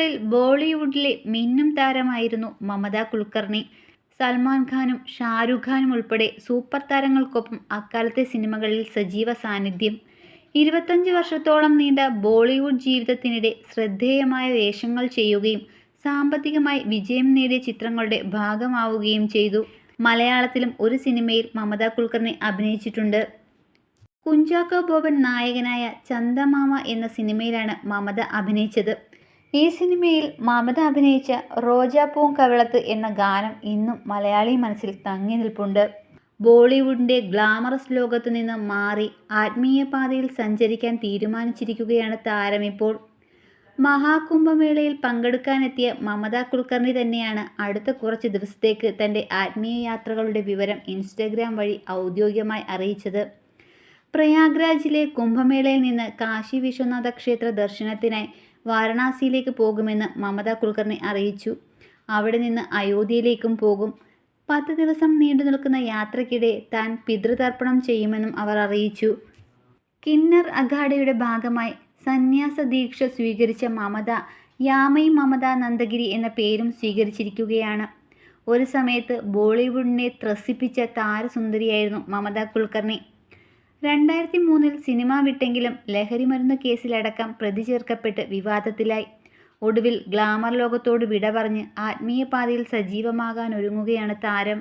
തൊണ്ണൂറുകളിൽ ബോളിവുഡിലെ മിന്നും താരമായിരുന്നു മമത കുൽക്കർണി. സൽമാൻ ഖാനും ഷാരൂഖ് ഖാനും ഉൾപ്പെടെ സൂപ്പർ താരങ്ങൾക്കൊപ്പം അക്കാലത്തെ സിനിമകളിൽ സജീവ സാന്നിധ്യം. ഇരുപത്തഞ്ച് വർഷത്തോളം നീണ്ട ബോളിവുഡ് ജീവിതത്തിനിടെ ശ്രദ്ധേയമായ വേഷങ്ങൾ ചെയ്യുകയും സാമ്പത്തികമായി വിജയം നേടിയ ചിത്രങ്ങളുടെ ഭാഗമാവുകയും ചെയ്തു. മലയാളത്തിലും ഒരു സിനിമയിൽ മമത കുൽക്കർണി അഭിനയിച്ചിട്ടുണ്ട്. കുഞ്ചാക്കോ ബോബൻ നായകനായ ചന്ദമാമ എന്ന സിനിമയിലാണ് മമത അഭിനയിച്ചത്. ഈ സിനിമയിൽ മമത അഭിനയിച്ച റോജാപ്പൂവും കവിളത്ത് എന്ന ഗാനം ഇന്നും മലയാളി മനസ്സിൽ തങ്ങി നിൽപ്പുണ്ട്. ബോളിവുഡിന്റെ ഗ്ലാമറസ് ലോകത്തു നിന്ന് മാറി ആത്മീയ പാതയിൽ സഞ്ചരിക്കാൻ തീരുമാനിച്ചിരിക്കുകയാണ് താരമിപ്പോൾ മഹാകുംഭമേളയിൽ പങ്കെടുക്കാനെത്തിയ മമത കുൽക്കർണി തന്നെയാണ് അടുത്ത കുറച്ച് ദിവസത്തേക്ക് തന്റെ ആത്മീയ യാത്രകളുടെ വിവരം ഇൻസ്റ്റഗ്രാം വഴി ഔദ്യോഗികമായി അറിയിച്ചത്. പ്രയാഗ്രാജിലെ കുംഭമേളയിൽ നിന്ന് കാശി വിശ്വനാഥ ക്ഷേത്ര ദർശനത്തിനായി വാരണാസിയിലേക്ക് പോകുമെന്ന് മമത കുൽക്കർണി അറിയിച്ചു. അവിടെ നിന്ന് അയോധ്യയിലേക്കും പോകും. പത്ത് ദിവസം നീണ്ടു നിൽക്കുന്ന യാത്രയ്ക്കിടെ താൻ പിതൃതർപ്പണം ചെയ്യുമെന്നും അവർ അറിയിച്ചു. കിന്നർ അഖാഡയുടെ ഭാഗമായി സന്യാസ ദീക്ഷ സ്വീകരിച്ച മമത യാമൈ മമത നന്ദഗിരി എന്ന പേരും സ്വീകരിച്ചിരിക്കുകയാണ്. ഒരു സമയത്ത് ബോളിവുഡിനെ ത്രസിപ്പിച്ച താരസുന്ദരിയായിരുന്നു മമത കുൽക്കർണി. രണ്ടായിരത്തി മൂന്നിൽ സിനിമ വിട്ടെങ്കിലും ലഹരിമരുന്ന് കേസിലടക്കം പ്രതി ചേർക്കപ്പെട്ട് വിവാദത്തിലായി. ഒടുവിൽ ഗ്ലാമർ ലോകത്തോട് വിട പറഞ്ഞ് ആത്മീയ പാതയിൽ സജീവമാകാൻ ഒരുങ്ങുകയാണ് താരം.